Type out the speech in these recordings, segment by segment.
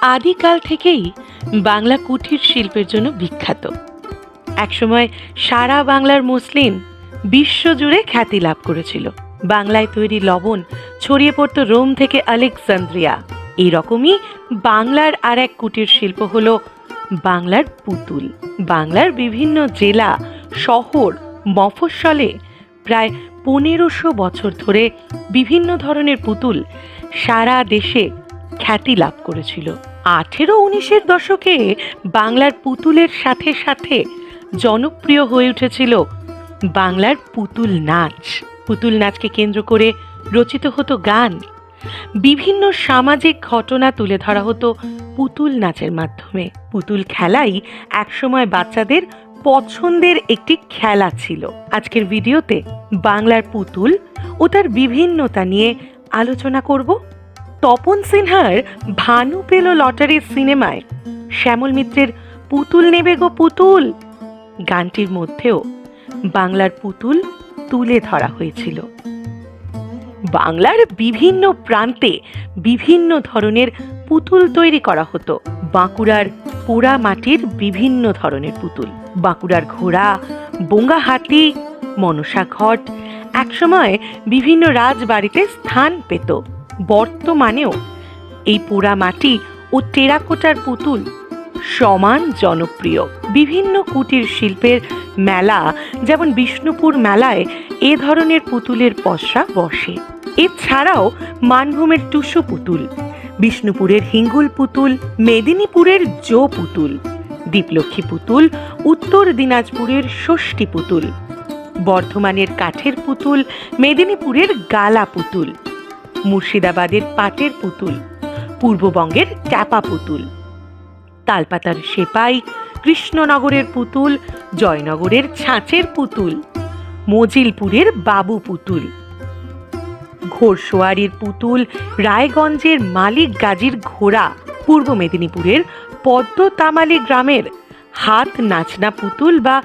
আদিকাল থেকেই বাংলা কুটির শিল্পের জন্য বিখ্যাত। একসময় সারা বাংলার মুসলিম বিশ্বজুড়ে খ্যাতি লাভ করেছিল। বাংলায় তৈরি লবণ ছড়িয়ে পড়তো রোম থেকে আলেকজান্দ্রিয়া। এইরকমই বাংলার আর এক কুটির শিল্প হলো বাংলার পুতুল। বাংলার বিভিন্ন জেলা, শহর, মফস্বলে প্রায় পনেরোশো বছর ধরে বিভিন্ন ধরনের পুতুল সারা দেশে খ্যাতি লাভ করেছিল। আঠেরো উনিশের দশকে বাংলার পুতুলের সাথে সাথে জনপ্রিয় হয়ে উঠেছিল বাংলার পুতুল নাচ। পুতুল নাচকে কেন্দ্র করে রচিত হতো গান। বিভিন্ন সামাজিক ঘটনা তুলে ধরা হতো পুতুল নাচের মাধ্যমে। পুতুল খেলাই একসময় বাচ্চাদের পছন্দের একটি খেলা ছিল। আজকের ভিডিওতে বাংলার পুতুল ও তার বিভিন্নতা নিয়ে আলোচনা করব। তপন সিনহার ভানু পেল লটারির সিনেমায়। শ্যামল মিত্রের পুতুল নেবে গো পুতুল। গানটির মধ্যেও বাংলার পুতুল তুলে ধরা হয়েছিল। বাংলার বিভিন্ন প্রান্তে বিভিন্ন ধরনের পুতুল তৈরি করা হতো। বাঁকুড়ার পোড়া মাটির বিভিন্ন ধরনের পুতুল। বাঁকুড়ার ঘোড়া বোঙ্গা হাতি মনসা ঘট একসময় বিভিন্ন রাজবাড়িতে স্থান পেত। বর্তমানেও এই পোড়া মাটি ও টেরাকোটার পুতুল সমান জনপ্রিয়। বিভিন্ন কুটির শিল্পের মেলা, যেমন বিষ্ণুপুর মেলায় এ ধরনের পুতুলের পসরা বসে। এছাড়াও মানভূমের টুসু পুতুল, বিষ্ণুপুরের হিঙ্গুল পুতুল, মেদিনীপুরের জো পুতুল, দীপলক্ষ্মী পুতুল, উত্তর দিনাজপুরের ষষ্ঠী পুতুল, বর্ধমানের কাঠের পুতুল, মেদিনীপুরের গালা পুতুল। মুর্শিদাবাদের পাটের পুতুল, পূর্ববঙ্গের ট্যাপা পুতুল। তালপাতার সেপাই, কৃষ্ণনগরের পুতুল, জয়নগরের ছাঁচের পুতুল, মজিলপুরের বাবু পুতুল। ঘোড়সোয়ারির পুতুল, রায়গঞ্জের মালিক গাজীর ঘোড়া, পূর্ব মেদিনীপুরের পদ্ম তামালি গ্রামের হাত নাচনা পুতুল বা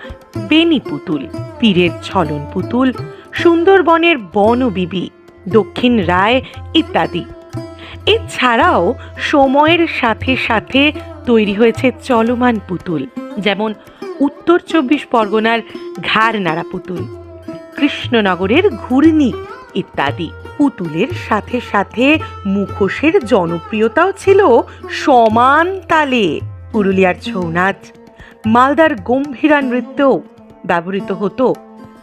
বেনি পুতুল পীরের ছলন পুতুল, সুন্দরবনের বনবিবি। দক্ষিণ রায় ইত্যাদি। এছাড়াও সময়ের সাথে সাথে তৈরি হয়েছে চলমান পুতুল, যেমন উত্তর চব্বিশ পরগনার ঘাড় নাড়া পুতুল, কৃষ্ণনগরের ঘূর্ণি ইত্যাদি। পুতুলের সাথে সাথে মুখোশের জনপ্রিয়তাও ছিল সমান তালে। পুরুলিয়ার ছৌ নাচ, মালদার গম্ভীরা নৃত্যও ব্যবহৃত হতো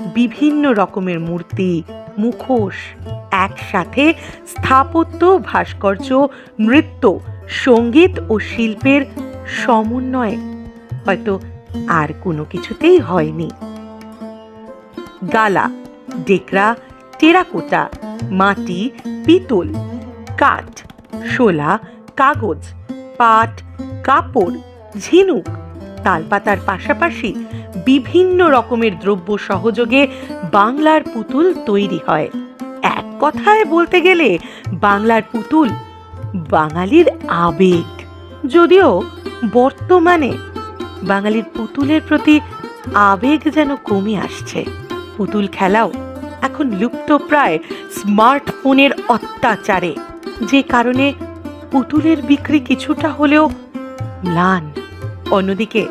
বিভিন্ন রকমের মূর্তি, মুখোশ, একসাথে স্থাপত্য, ভাস্কর্য, নৃত্য, সংগীত ও শিল্পের সমন্বয়ে। হয়তো আর কোনো কিছুতেই হয়নি। গালা, ডেকরা, টেরাকোটা, মাটি, পিতল, কাঠ, শোলা, কাগজ, পাট, কাপড়, ঝিনুক, তালপাতার পাশাপাশি বিভিন্ন রকমের দ্রব্য সহযোগে বাংলার পুতুল তৈরি হয়। এক কথায় বলতে গেলে, বাংলার পুতুল বাঙালির আবেগ। যদিও বর্তমানে বাঙালির পুতুলের প্রতি আবেগ যেন কমে আসছে। পুতুল খেলাও এখন লুপ্ত প্রায় স্মার্টফোনের অত্যাচারে। যে কারণে পুতুলের বিক্রি কিছুটা হলেও ম্লান। অন্যদিকে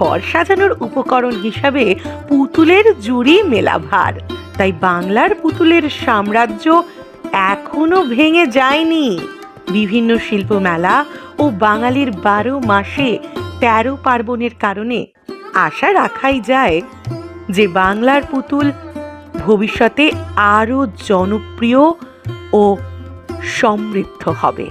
ঘর সাজানোর উপকরণ হিসাবে পুতুলের জুড়ি মেলা ভার তাই বাংলার পুতুলের সাম্রাজ্য এখনও ভেঙে যায়নি। বিভিন্ন শিল্প মেলা ও বাঙালির বারো মাসে তেরো পার্বণের কারণে আশা রাখাই যায় যে বাংলার পুতুল ভবিষ্যতে আরও জনপ্রিয় ও সমৃদ্ধ হবে।